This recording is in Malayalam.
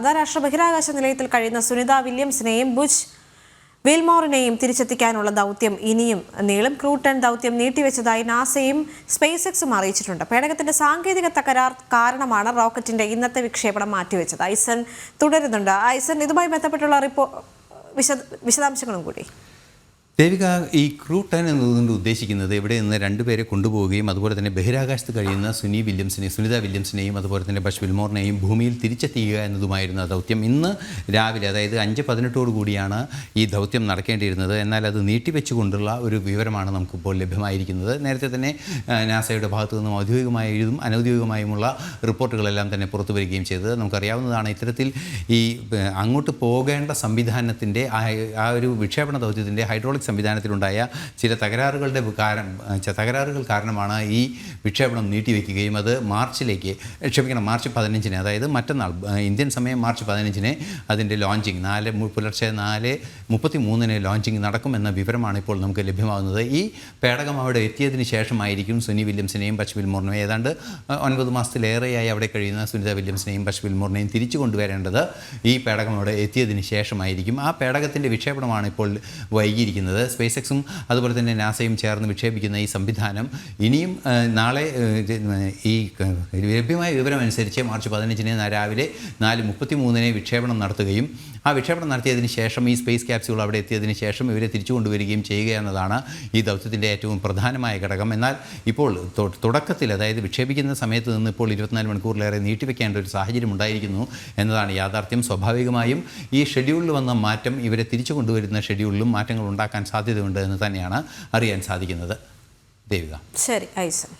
അന്താരാഷ്ട്ര ബഹിരാകാശ നിലയത്തിൽ കഴിയുന്ന സുനിത വില്യംസിനെയും ബുജ് വിൽമോറിനെയും തിരിച്ചെത്തിക്കാനുള്ള ദൗത്യം ഇനിയും നീളും. ക്രൂട്ടൺ ദൗത്യം നീട്ടിവെച്ചതായി നാസയും സ്പേസ് എക്സും അറിയിച്ചിട്ടുണ്ട്. പേടകത്തിന്റെ സാങ്കേതിക തകരാർ കാരണമാണ് റോക്കറ്റിന്റെ ഇന്നത്തെ വിക്ഷേപണം മാറ്റിവെച്ചത്. ഐസൻ തുടരുന്നുണ്ട്. ഐസൻ ഇതുമായി ബന്ധപ്പെട്ടുള്ള റിപ്പോ വിശദ വിശദാംശങ്ങളും കൂടി. ദേവിക ഈ ക്രൂ ടെൻ എന്നതുകൊണ്ട് ഉദ്ദേശിക്കുന്നത് ഇവിടെ നിന്ന് രണ്ടുപേരെ കൊണ്ടുപോവുകയും അതുപോലെ തന്നെ ബഹിരാകാശത്ത് കഴിയുന്ന സുനി വില്യംസിനെയും സുനിത വില്യംസിനെയും അതുപോലെ തന്നെ ബഷ് വിൽമോറിനെയും ഭൂമിയിൽ തിരിച്ചെത്തിക്കുക എന്നതുമായിരുന്നു ആ ദൗത്യം ഇന്ന് രാവിലെ അതായത് അഞ്ച് പതിനെട്ടോടു കൂടിയാണ് ഈ ദൗത്യം നടക്കേണ്ടിയിരുന്നത്. എന്നാൽ അത് നീട്ടിവെച്ചുകൊണ്ടുള്ള ഒരു വിവരമാണ് നമുക്കിപ്പോൾ ലഭ്യമായിരിക്കുന്നത്. നേരത്തെ തന്നെ നാസയുടെ ഭാഗത്തു നിന്നും ഔദ്യോഗികമായതും അനൗദ്യോഗികമായുമുള്ള റിപ്പോർട്ടുകളെല്ലാം തന്നെ പുറത്തു വരികയും ചെയ്തത്. നമുക്കറിയാവുന്നതാണ് ഇത്തരത്തിൽ ഈ അങ്ങോട്ട് പോകേണ്ട സംവിധാനത്തിന്റെ ആ ഒരു വിക്ഷേപണ ദൗത്യത്തിന്റെ ഹൈഡ്രോളിക് സംവിധാനത്തിലുണ്ടായ ചില തകരാറുകളുടെ കാരണം തകരാറുകൾ കാരണമാണ് ഈ വിക്ഷേപണം നീട്ടിവെക്കുകയും അത് മാർച്ചിലേക്ക് ക്ഷമിക്കണം മാർച്ച് പതിനഞ്ചിന് അതായത് മറ്റന്നാൾ ഇന്ത്യൻ സമയം മാർച്ച് പതിനഞ്ചിന് അതിന്റെ ലോഞ്ചിങ് നാല് പുലർച്ചെ നാല് മുപ്പത്തി മൂന്നിന് ലോഞ്ചിങ് നടക്കുമെന്ന വിവരമാണ് ഇപ്പോൾ നമുക്ക് ലഭ്യമാകുന്നത്. ഈ പേടകം അവിടെ എത്തിയതിന് ശേഷമായിരിക്കും സുനി വില്യംസിനെയും ബഷ് വിൽമോറിനെയും ഏതാണ്ട് ഒൻപത് മാസത്തിലേറെയായി അവിടെ കഴിയുന്ന സുനിത വില്യംസിനെയും ബഷ് വിൽമോറിനെയും തിരിച്ചു കൊണ്ടുവരേണ്ടത് ഈ പേടകം അവിടെ എത്തിയതിന് ശേഷമായിരിക്കും. ആ പേടകത്തിന്റെ വിക്ഷേപണമാണ് ഇപ്പോൾ വൈകിയിരിക്കുന്നത്. സ്പേസ് എക്സും അതുപോലെ തന്നെ നാസയും ചേർന്ന് വിക്ഷേപിക്കുന്ന ഈ സംവിധാനം ഇനിയും നാളെ ഈ ലഭ്യമായ വിവരം അനുസരിച്ച് മാർച്ച് പതിനഞ്ചിന് രാവിലെ നാല് മുപ്പത്തി മൂന്നിന് വിക്ഷേപണം നടത്തുകയും ആ വിക്ഷേപണം നടത്തിയതിന് ശേഷം ഈ സ്പേസ് ക്യാപ്സ്യൂൾ അവിടെ എത്തിയതിന് ശേഷം ഇവരെ തിരിച്ചു കൊണ്ടുവരികയും ചെയ്യുക എന്നതാണ് ഈ ദൗത്യത്തിന്റെ ഏറ്റവും പ്രധാനമായ ഘടകം. എന്നാൽ ഇപ്പോൾ തുടക്കത്തിൽ അതായത് വിക്ഷേപിക്കുന്ന സമയത്ത് നിന്ന് ഇപ്പോൾ ഇരുപത്തിനാല് മണിക്കൂറിലേറെ നീട്ടിവെക്കേണ്ട ഒരു സാഹചര്യം ഉണ്ടായിരിക്കുന്നു എന്നതാണ് യാഥാർത്ഥ്യം. സ്വാഭാവികമായും ഈ ഷെഡ്യൂളിൽ വന്ന മാറ്റം ഇവരെ തിരിച്ചു കൊണ്ടുവരുന്ന ഷെഡ്യൂളിലും മാറ്റങ്ങൾ ഉണ്ടാക്കാൻ സാധ്യതയുണ്ട് എന്ന് തന്നെയാണ് അറിയാൻ സാധിക്കുന്നത്. ദേവിക. ശരി ഐസൻ